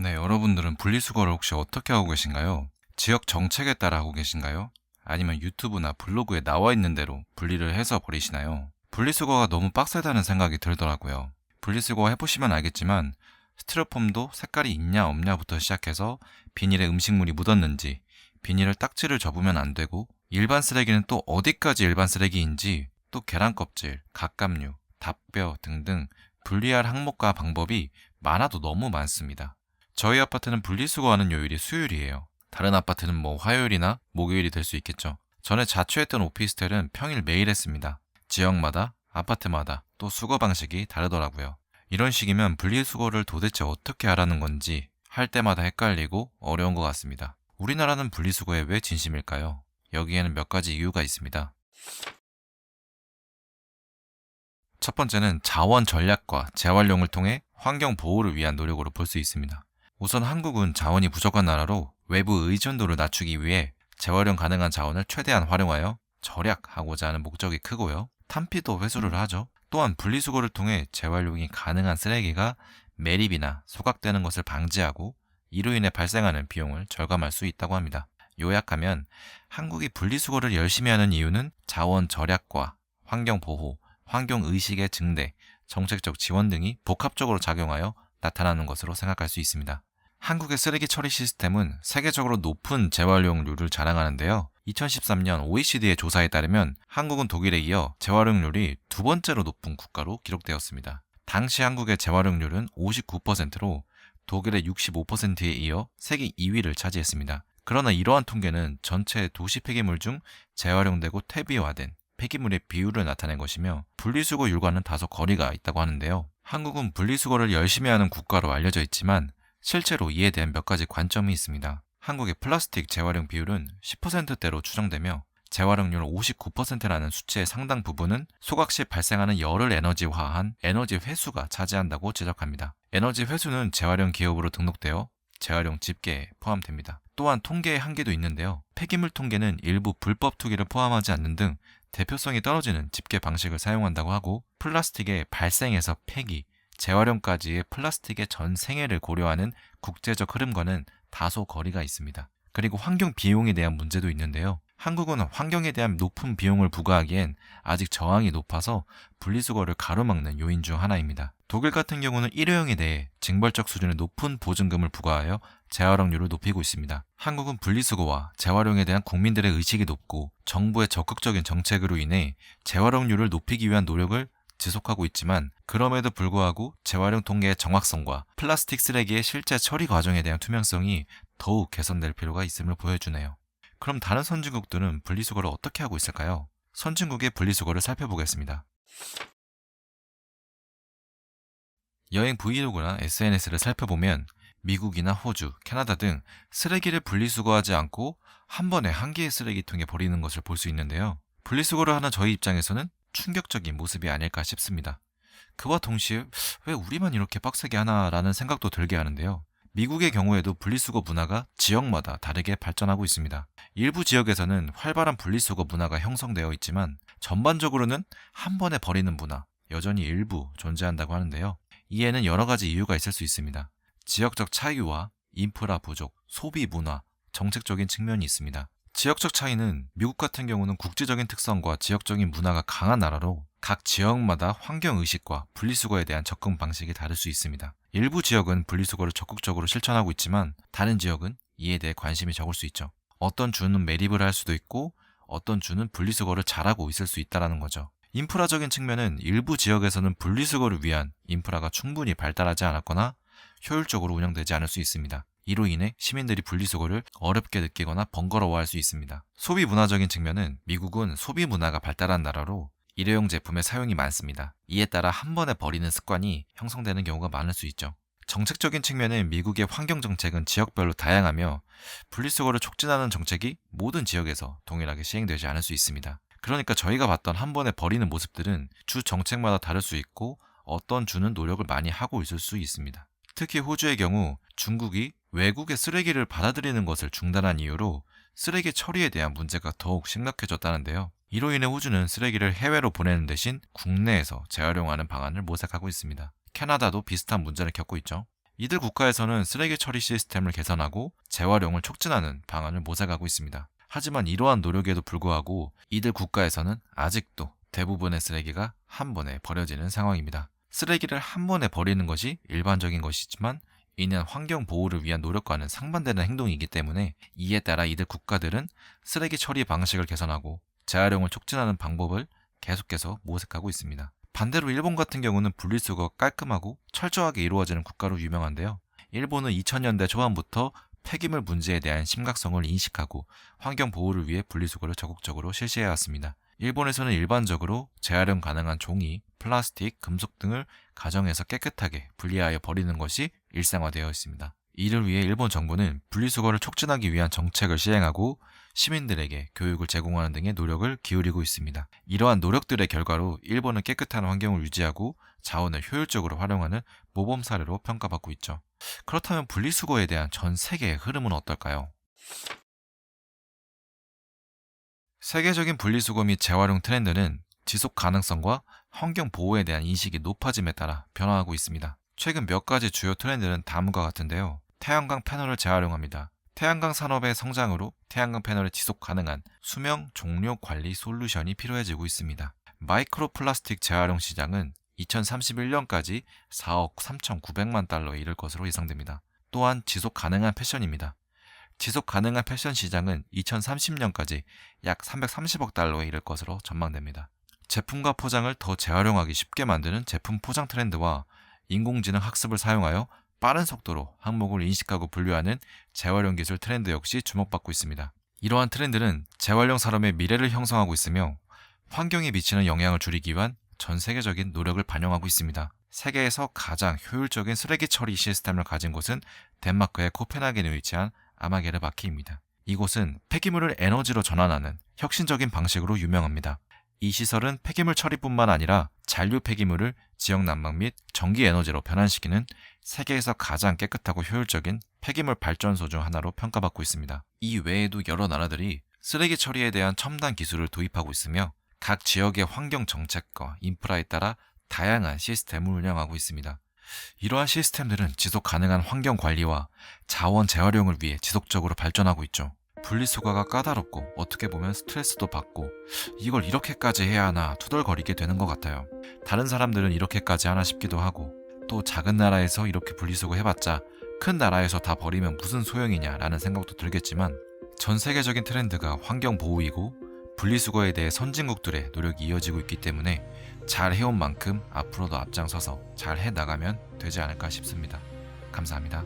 네, 여러분들은 분리수거를 혹시 어떻게 하고 계신가요? 지역 정책에 따라 하고 계신가요? 아니면 유튜브나 블로그에 나와 있는 대로 분리를 해서 버리시나요? 분리수거가 너무 빡세다는 생각이 들더라고요. 분리수거 해보시면 알겠지만 스티로폼도 색깔이 있냐 없냐부터 시작해서 비닐에 음식물이 묻었는지 비닐을 딱지를 접으면 안 되고 일반 쓰레기는 또 어디까지 일반 쓰레기인지 또 계란 껍질, 갑각류, 닭뼈 등등 분리할 항목과 방법이 많아도 너무 많습니다. 저희 아파트는 분리수거하는 요일이 수요일이에요. 다른 아파트는 뭐 화요일이나 목요일이 될 수 있겠죠. 전에 자취했던 오피스텔은 평일 매일 했습니다. 지역마다, 아파트마다 또 수거 방식이 다르더라고요. 이런 식이면 분리수거를 도대체 어떻게 하라는 건지 할 때마다 헷갈리고 어려운 것 같습니다. 우리나라는 분리수거에 왜 진심일까요? 여기에는 몇 가지 이유가 있습니다. 첫 번째는 자원 전략과 재활용을 통해 환경 보호를 위한 노력으로 볼 수 있습니다. 우선 한국은 자원이 부족한 나라로 외부 의존도를 낮추기 위해 재활용 가능한 자원을 최대한 활용하여 절약하고자 하는 목적이 크고요. 탄피도 회수를 하죠. 또한 분리수거를 통해 재활용이 가능한 쓰레기가 매립이나 소각되는 것을 방지하고 이로 인해 발생하는 비용을 절감할 수 있다고 합니다. 요약하면 한국이 분리수거를 열심히 하는 이유는 자원 절약과 환경 보호, 환경 의식의 증대, 정책적 지원 등이 복합적으로 작용하여 나타나는 것으로 생각할 수 있습니다. 한국의 쓰레기 처리 시스템은 세계적으로 높은 재활용률을 자랑하는데요. 2013년 OECD의 조사에 따르면 한국은 독일에 이어 재활용률이 두 번째로 높은 국가로 기록되었습니다. 당시 한국의 재활용률은 59%로 독일의 65%에 이어 세계 2위를 차지했습니다. 그러나 이러한 통계는 전체 도시 폐기물 중 재활용되고 퇴비화된 폐기물의 비율을 나타낸 것이며 분리수거 율과는 다소 거리가 있다고 하는데요. 한국은 분리수거를 열심히 하는 국가로 알려져 있지만 실제로 이에 대한 몇 가지 관점이 있습니다. 한국의 플라스틱 재활용 비율은 10%대로 추정되며 재활용률 59%라는 수치의 상당 부분은 소각 시 발생하는 열을 에너지화한 에너지 회수가 차지한다고 지적합니다. 에너지 회수는 재활용 기업으로 등록되어 재활용 집계에 포함됩니다. 또한 통계의 한계도 있는데요. 폐기물 통계는 일부 불법 투기를 포함하지 않는 등 대표성이 떨어지는 집계 방식을 사용한다고 하고 플라스틱의 발생에서 폐기, 재활용까지의 플라스틱의 전 생애를 고려하는 국제적 흐름과는 다소 거리가 있습니다. 그리고 환경 비용에 대한 문제도 있는데요. 한국은 환경에 대한 높은 비용을 부과하기엔 아직 저항이 높아서 분리수거를 가로막는 요인 중 하나입니다. 독일 같은 경우는 일회용에 대해 징벌적 수준의 높은 보증금을 부과하여 재활용률을 높이고 있습니다. 한국은 분리수거와 재활용에 대한 국민들의 의식이 높고 정부의 적극적인 정책으로 인해 재활용률을 높이기 위한 노력을 지속하고 있지만 그럼에도 불구하고 재활용 통계의 정확성과 플라스틱 쓰레기의 실제 처리 과정에 대한 투명성이 더욱 개선될 필요가 있음을 보여주네요. 그럼 다른 선진국들은 분리수거를 어떻게 하고 있을까요? 선진국의 분리수거를 살펴보겠습니다. 여행 브이로그나 SNS를 살펴보면 미국이나 호주, 캐나다 등 쓰레기를 분리수거하지 않고 한 번에 한 개의 쓰레기통에 버리는 것을 볼 수 있는데요. 분리수거를 하는 저희 입장에서는 충격적인 모습이 아닐까 싶습니다. 그와 동시에 왜 우리만 이렇게 빡세게 하나라는 생각도 들게 하는데요. 미국의 경우에도 분리수거 문화가 지역마다 다르게 발전하고 있습니다. 일부 지역에서는 활발한 분리수거 문화가 형성되어 있지만 전반적으로는 한 번에 버리는 문화, 여전히 일부 존재한다고 하는데요. 이에는 여러 가지 이유가 있을 수 있습니다. 지역적 차이와 인프라 부족, 소비 문화, 정책적인 측면이 있습니다. 지역적 차이는 미국 같은 경우는 국제적인 특성과 지역적인 문화가 강한 나라로 각 지역마다 환경 의식과 분리수거에 대한 접근 방식이 다를 수 있습니다. 일부 지역은 분리수거를 적극적으로 실천하고 있지만 다른 지역은 이에 대해 관심이 적을 수 있죠. 어떤 주는 매립을 할 수도 있고 어떤 주는 분리수거를 잘하고 있을 수 있다는 거죠. 인프라적인 측면은 일부 지역에서는 분리수거를 위한 인프라가 충분히 발달하지 않았거나 효율적으로 운영되지 않을 수 있습니다. 이로 인해 시민들이 분리수거를 어렵게 느끼거나 번거로워할 수 있습니다. 소비 문화적인 측면은 미국은 소비 문화가 발달한 나라로 일회용 제품의 사용이 많습니다. 이에 따라 한 번에 버리는 습관이 형성되는 경우가 많을 수 있죠. 정책적인 측면은 미국의 환경 정책은 지역별로 다양하며 분리수거를 촉진하는 정책이 모든 지역에서 동일하게 시행되지 않을 수 있습니다. 그러니까 저희가 봤던 한 번에 버리는 모습들은 주 정책마다 다를 수 있고 어떤 주는 노력을 많이 하고 있을 수 있습니다. 특히 호주의 경우 중국이 외국의 쓰레기를 받아들이는 것을 중단한 이유로 쓰레기 처리에 대한 문제가 더욱 심각해졌다는데요. 이로 인해 호주는 쓰레기를 해외로 보내는 대신 국내에서 재활용하는 방안을 모색하고 있습니다. 캐나다도 비슷한 문제를 겪고 있죠. 이들 국가에서는 쓰레기 처리 시스템을 개선하고 재활용을 촉진하는 방안을 모색하고 있습니다. 하지만 이러한 노력에도 불구하고 이들 국가에서는 아직도 대부분의 쓰레기가 한 번에 버려지는 상황입니다. 쓰레기를 한 번에 버리는 것이 일반적인 것이지만 이는 환경 보호를 위한 노력과는 상반되는 행동이기 때문에 이에 따라 이들 국가들은 쓰레기 처리 방식을 개선하고 재활용을 촉진하는 방법을 계속해서 모색하고 있습니다. 반대로 일본 같은 경우는 분리수거가 깔끔하고 철저하게 이루어지는 국가로 유명한데요. 일본은 2000년대 초반부터 폐기물 문제에 대한 심각성을 인식하고 환경 보호를 위해 분리수거를 적극적으로 실시해 왔습니다. 일본에서는 일반적으로 재활용 가능한 종이, 플라스틱, 금속 등을 가정에서 깨끗하게 분리하여 버리는 것이 일상화되어 있습니다. 이를 위해 일본 정부는 분리수거를 촉진하기 위한 정책을 시행하고 시민들에게 교육을 제공하는 등의 노력을 기울이고 있습니다. 이러한 노력들의 결과로 일본은 깨끗한 환경을 유지하고 자원을 효율적으로 활용하는 모범 사례로 평가받고 있죠. 그렇다면 분리수거에 대한 전 세계의 흐름은 어떨까요? 세계적인 분리수거 및 재활용 트렌드는 지속 가능성과 환경 보호에 대한 인식이 높아짐에 따라 변화하고 있습니다. 최근 몇 가지 주요 트렌드는 다음과 같은데요. 태양광 패널을 재활용합니다. 태양광 산업의 성장으로 태양광 패널의 지속 가능한 수명 종료 관리 솔루션이 필요해지고 있습니다. 마이크로 플라스틱 재활용 시장은 2031년까지 4억 3,900만 달러에 이를 것으로 예상됩니다. 또한 지속 가능한 패션입니다. 지속 가능한 패션 시장은 2030년까지 약 330억 달러에 이를 것으로 전망됩니다. 제품과 포장을 더 재활용하기 쉽게 만드는 제품 포장 트렌드와 인공지능 학습을 사용하여 빠른 속도로 항목을 인식하고 분류하는 재활용 기술 트렌드 역시 주목받고 있습니다. 이러한 트렌드는 재활용 산업의 미래를 형성하고 있으며 환경에 미치는 영향을 줄이기 위한 전 세계적인 노력을 반영하고 있습니다. 세계에서 가장 효율적인 쓰레기 처리 시스템을 가진 곳은 덴마크의 코펜하겐에 위치한 아마게르바키입니다. 이곳은 폐기물을 에너지로 전환하는 혁신적인 방식으로 유명합니다. 이 시설은 폐기물 처리뿐만 아니라 잔류 폐기물을 지역 난방 및 전기 에너지로 변환시키는 세계에서 가장 깨끗하고 효율적인 폐기물 발전소 중 하나로 평가받고 있습니다. 이 외에도 여러 나라들이 쓰레기 처리에 대한 첨단 기술을 도입하고 있으며 각 지역의 환경 정책과 인프라에 따라 다양한 시스템을 운영하고 있습니다. 이러한 시스템들은 지속 가능한 환경 관리와 자원 재활용을 위해 지속적으로 발전하고 있죠. 분리수거가 까다롭고 어떻게 보면 스트레스도 받고 이걸 이렇게까지 해야 하나 투덜거리게 되는 것 같아요. 다른 사람들은 이렇게까지 하나 싶기도 하고 또 작은 나라에서 이렇게 분리수거 해봤자 큰 나라에서 다 버리면 무슨 소용이냐라는 생각도 들겠지만 전 세계적인 트렌드가 환경 보호이고 분리수거에 대해 선진국들의 노력이 이어지고 있기 때문에 잘 해온 만큼 앞으로도 앞장서서 잘 해 나가면 되지 않을까 싶습니다. 감사합니다.